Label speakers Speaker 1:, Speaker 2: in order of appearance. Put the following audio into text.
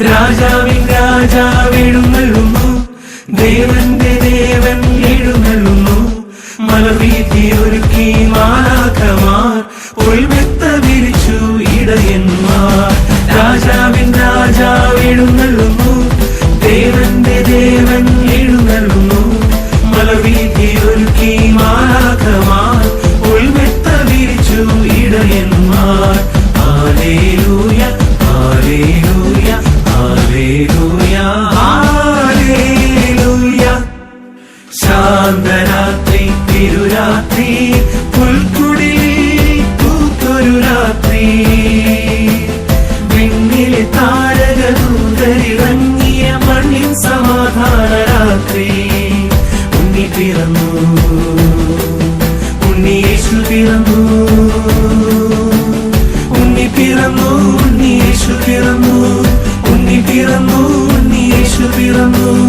Speaker 1: രാജാവിൻ രാജാവെഴുന്നള്ളുന്നു ദേവന്റെ ദേവൻ എഴുന്നള്ളുന്നു ഒരുക്കി മാലാഖമാർ. ഒഴിമെത്ത വിരിച്ചു ഇടയന്മാർ. രാജാവിൻ രാജാവെഴുന്നള്ളുന്നു ദേവന്റെ ദേവൻ എഴുന്നള്ളുന്നു ഒരുക്കി മാലാഖമാർ. ഒഴിമെത്ത വിരിച്ചു ഇടയന്മാർ. ഹാലേലൂയ ശാന്തരാത്രി തിരുരാത്രി പുൽക്കുടിലിൽ പൂത്തൊരു രാത്രി. വിണ്ണിലെ താരകദൂതരിറങ്ങിയ മണ്ണിൻ സമാധാന രാത്രി ഉണ്ണി പിറന്നു. ഉണ്ണി യേശു പിറന്നു. ഉണ്ണി പിറന്നു ഉണ്ണി യേശു പിറന്നു. ഉണ്ണി